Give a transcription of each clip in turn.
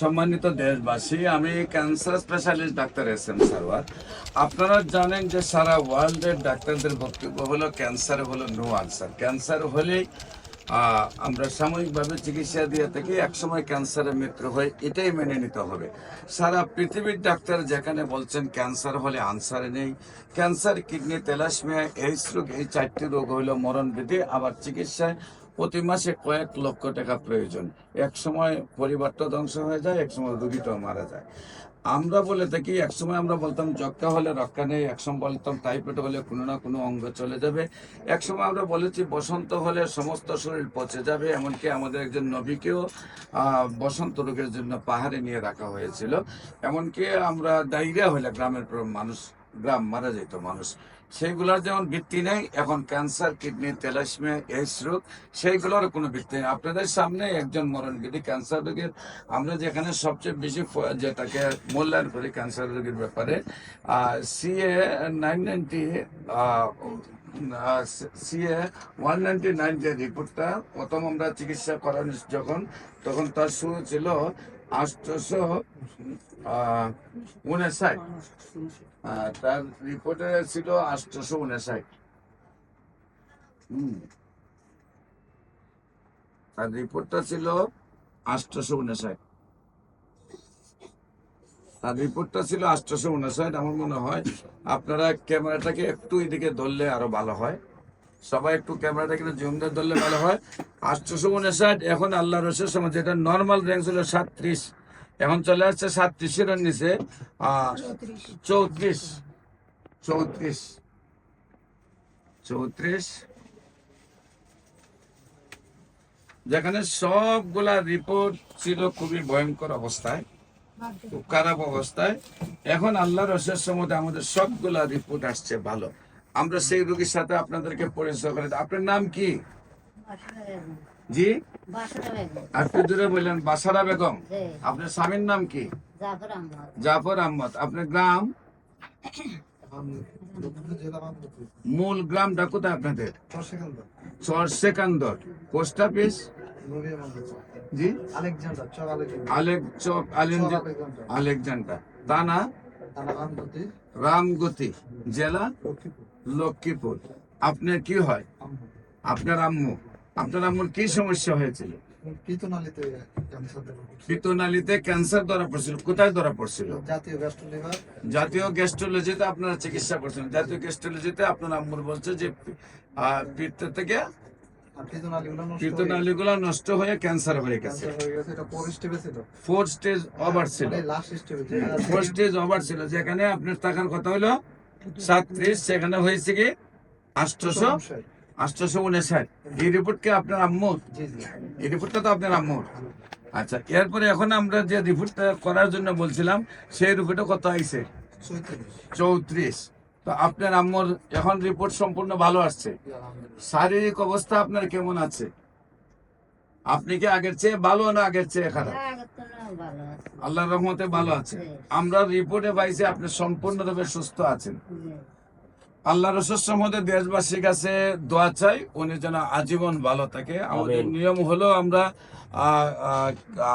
সম্মানিত দেশবাসী, আমি cancer specialist doctor S M Sarwar. আপনারা জানেন যে সারা ওয়ার্ল্ডের ডাক্তারদের বক্তব্য হলো, ক্যান্সার হলো নো আনসার। ক্যান্সার হলেই আমরা সাময়িকভাবে চিকিৎসা দিয়ে থাকি, একসময় ক্যান্সারের মৃত্যু হয়, এটাই মেনে নিতে হবে। সারা পৃথিবীর ডাক্তার যেখানে বলছেন, ক্যান্সার হলে আনসার নেই। ক্যান্সার, কিডনি তেলাসমিয়া এইডস রোগ, এই চারটি রোগ হইল মরণবিধি আবার চিকিৎসায় প্রতি মাসে কয়েক লক্ষ টাকা প্রয়োজন। এক সময় পরিবারটা ধ্বংস হয়ে যায়, এক সময় রুগীটাও মারা যায়। আমরা বলে থাকি, এক সময় আমরা বলতাম যক্ষা হলে রক্ষা নেই, এক সময় বলতাম, টাইফয়েড হলে কোনো না কোনো অঙ্গ চলে যাবে। এক সময় আমরা বলেছি, বসন্ত হলে সমস্ত শরীর পচে যাবে, এমনকি আমাদের একজন নবীকেও বসন্ত রোগের জন্য পাহাড়ে নিয়ে রাখা হয়েছিল। এমনকি আমরা ডায়রিয়া হলে গ্রামের মানুষ গ্রাম মারা যেত মানুষ। সেইগুলোর যেমন ভিত্তি নেই, এখন ক্যান্সার কিডনি তেলাসমিয়া এইডস রোগ সেইগুলোর কোনো ভিত্তি নেই। আপনাদের সামনে একজন মরণগিরি ক্যান্সার রোগের, আমরা যেখানে সবচেয়ে বেশি যেটাকে মূল্যায়ন করি ক্যান্সার রোগের ব্যাপারে CA nine ninety CA one ninety nine যে রিপোর্টটা প্রথম আমরা চিকিৎসা করানো যখন, তখন তার শুরু ছিল আটশোশো উনষাট তার রিপোর্টে ছিল আটশোশো উনষাট হুম। তার রিপোর্টটা ছিল আটশোশো উনষাট তার রিপোর্টটা ছিল আটশোশো উনষাট আমার মনে হয়। আপনারা ক্যামেরাটাকে একটু এদিকে ধরলে আরও ভালো হয়। সবাই একটু ক্যামেরাটাকে জুম দিয়ে ধরলে ভালো হয়। আটশোশো উনষাট এখন আল্লাহ রসের সময় যেটা নর্মাল র্যাঙ্ক ছিল সাতত্রিশ। এখন চলে আসছে সাতত্রিশের নিচে চৌত্রিশ। চৌত্রিশ। চৌত্রিশ। যেখানে সবগুলা রিপোর্ট ছিল খুবই ভয়ঙ্কর অবস্থায় খুব খারাপ অবস্থায়। এখন আল্লাহ রসের সময় আমাদের সবগুলা রিপোর্ট আসছে ভালো। আমরা সেই রোগীর সাথে আপনাদেরকে পরিচয় করে আপনার নাম কি? জি? একটু দূরে বললেন বাসারা বেগম? আপনার স্বামীর নাম কি? জাফর আহমদ। আপনার গ্রাম? মূল গ্রামটা কোথায় আপনাদের? Char Sekandar post office? জি? আলেকজান্ডার। থানা রামগতি। রামগতি। জেলা? লক্ষ্মীপুর। আপনার কি হয়? আপনার আম্মু। আপনার আম্মুর কি সমস্যা হয়েছিল? পিতনালিতে ক্যান্সার দেখা করছে। পিতনালীতে ক্যান্সার ধরা পড়ছিল। কোথায় ধরা পড়ছিল? জাতীয় গ্যাস্ট্রো জাতীয় গ্যাস্ট্রোলজিতে আপনারা চিকিৎসা করছেন। জাতীয় গ্যাস্ট্রোলজিতে আপনার আম্মুর বলছে যে পিত্ত থেকে আর নষ্ট হয়ে পিতনালীগুলো নষ্ট ক্যান্সার হয়ে গেছে। ক্যান্সার গেছে। এটা পর স্টেপে ছিল। ফোর স্টেজ ওভার ছিল। লাস্ট স্টেপে ফোর স্টেজ ওভার ছিল। যেখানে আপনার থাকার কথা হলো সাতত্রিশ সেখানে হয়েছে কি? আটশোশো আটশোশো উনষাট। এই রিপোর্ট কি আপনার আম্মুর এই রিপোর্টটা তো আপনার আম্মুর। আচ্ছা এরপরে এখন আমরা যে রিপোর্টটা করার জন্য বলছিলাম সেই রিপোর্টে কত আইছে? চৌত্রিশ। তো আপনার আম্মুর এখন রিপোর্ট সম্পূর্ণ ভালো আসছে। শারীরিক অবস্থা আপনার কেমন আছে? আপনি কি আগের চেয়ে ভালো না আগের চেয়ে খারাপ? আল্লাহ আল্লাহর রহমতে ভালো আছে। আমরা রিপোর্টে পাইছি আপনি সম্পূর্ণরূপে সুস্থ আছেন। আল্লাহ রসুল সম্বন্ধে দেশবাসীর কাছে দোয়া চাই উনি যেন আজীবন ভালো থাকে। আমাদের নিয়ম হলো আমরা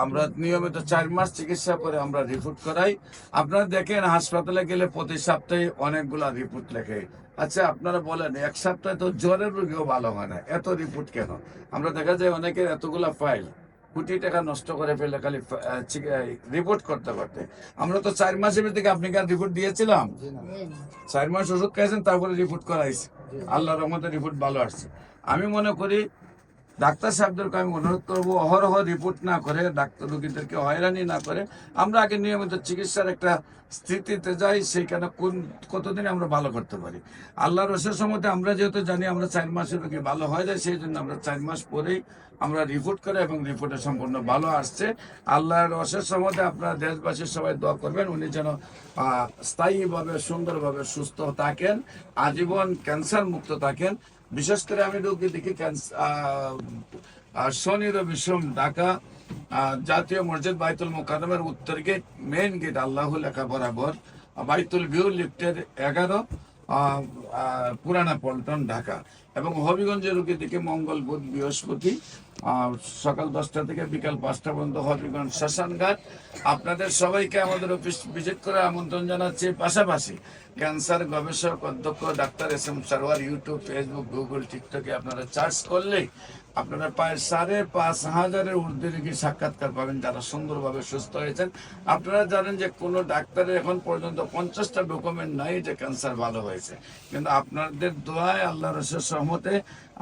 আমরা নিয়মিত চার মাস চিকিৎসা করে আমরা রিপোর্ট করাই। আপনারা দেখেন হাসপাতালে গেলে প্রতি সপ্তাহে অনেকগুলা রিপোর্ট লেখে। আচ্ছা আপনারা বলেন এক সপ্তাহে তো জ্বরের রোগীও ভালো হয় না। এত রিপোর্ট কেন? আমরা দেখা যায় অনেকের এতগুলা ফাইল কোটি টাকা নষ্ট করে ফেলে খালি রিপোর্ট করতে করতে আমরা তো চার মাসের ভিতরে আপনি কার রিপোর্ট দিয়েছিলাম। চার মাস ওষুধ খাইছেন তারপরে রিপোর্ট করাইছে। আল্লাহ রহমতে রিপোর্ট ভালো আসছে। আমি মনে করি ডাক্তার সাহেবদেরকে আমি অনুরোধ করব, অহরহ রিপোর্ট না করে, ডাক্তার রোগীদেরকে হয়রানি না করে। আমরা আগে নিয়মিত চিকিৎসার একটা স্থিতিতে যাই, সেইখানে কোন, কতদিন আমরা ভালো করতে পারি। আল্লাহ রসের সম্মতে আমরা যেহেতু জানি আমরা চার মাসের রোগী ভালো হয়ে যায়, সেই জন্য আমরা চার মাস পরেই আমরা রিপোর্ট করে এবং রিপোর্টে সম্পূর্ণ ভালো আসছে। আল্লাহর রসের সম্মতে আপনারা দেশবাসীর সবাই দোয়া করবেন, উনি যেন স্থায়ীভাবে, সুন্দরভাবে সুস্থ থাকেন, আজীবন ক্যান্সার মুক্ত থাকেন। বিশেষ করে আমি রোগী দেখি শনি রবি সোম ঢাকা জাতীয় মসজিদ বাইতুল মোকাদমের উত্তর গেট মেইন গেট আল্লাহ লেখা বরাবর বাইতুল ভিউ লিফটের এগারো পুরানা পল্টন ঢাকা। এবং হবিগঞ্জের রোগী দেখি মঙ্গল বুধ বৃহস্পতি সকাল দশটা থেকে বিকাল পাঁচটা পর্যন্ত হবিগঞ্জ শ্মশানঘাট আপনাদের সবাইকে আমাদের অফিস ভিজিট করে আমন্ত্রণ জানাচ্ছি। পাশাপাশি ক্যান্সার গবেষক, অধ্যক্ষ, doctor S M Sarwar YouTube, Facebook, Google, টিকটকে আপনারা চার্জ করলেই আপনারা প্রায় সাড়ে পাঁচ হাজারের ঊর্ধ্বে রোগী সাক্ষাৎকার পাবেন যারা সুন্দরভাবে সুস্থ হয়েছেন। আপনারা জানেন যে কোনো ডাক্তারের এখন পর্যন্ত পঞ্চাশটা ডকুমেন্ট নাই যে ক্যান্সার ভালো হয়েছে। কিন্তু আপনাদের দোয়ায়, আল্লাহ রসের সহমতে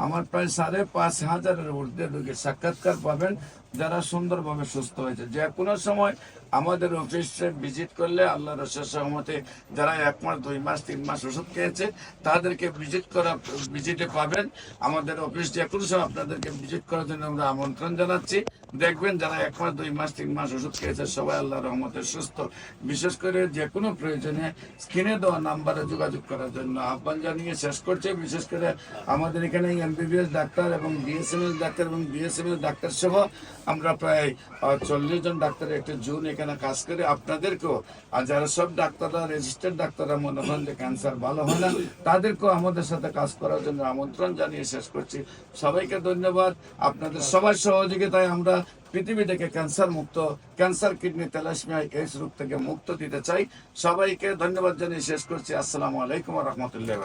আমার প্রায় সাড়ে পাঁচ হাজারের ঊর্ধ্বে রোগী সাক্ষাৎকার পাবেন। যারা সুন্দরভাবে সুস্থ হয়েছে। যে কোনো সময় আমাদের অফিসে ভিজিট করলে আল্লাহ রসের সহমতে যারা এক মাস, দুই মাস, তিন মাস ওষুধ খেয়েছে, তাদেরকে ভিজিট করা ভিজিটে পাবেন। আমাদের অফিস যে কোনো সময় আপনাদেরকে ভিজিট করার জন্য আমরা আমন্ত্রণ জানাচ্ছি। দেখবেন যারা এক মাস, দুই মাস, তিন মাস ওষুধ খেয়েছে, সবাই আল্লাহ রহমতে সুস্থ। বিশেষ করে যে কোনো প্রয়োজনে স্ক্রিনে দেওয়া নাম্বারে যোগাযোগ করার জন্য আহ্বান জানিয়ে শেষ করছে। বিশেষ করে আমাদের এখানে এমবিবিএস ডাক্তার এবং বিএসএমএস ডাক্তার এবং বিএসএমএস ডাক্তার সহ আমরা প্রায় চল্লিশ জন ডাক্তারের একটা জুন এখানে কাজ করে। আপনাদেরকেও, আর যারা সব ডাক্তাররা, রেজিস্টার্ড ডাক্তাররা মনে হন যে ক্যান্সার ভালো হয় না, তাদেরকেও আমাদের সাথে কাজ করার জন্য আমন্ত্রণ জানিয়ে শেষ করছি। সবাইকে ধন্যবাদ। আপনাদের সবার সহযোগিতায় আমরা পৃথিবী থেকে ক্যান্সার মুক্ত, ক্যান্সার কিডনি তেলাসমিয়া এইস রোগ থেকে মুক্ত দিতে চাই। সবাইকে ধন্যবাদ জানিয়ে শেষ করছি। আসসালামু আলাইকুম রহমতুল্লাহ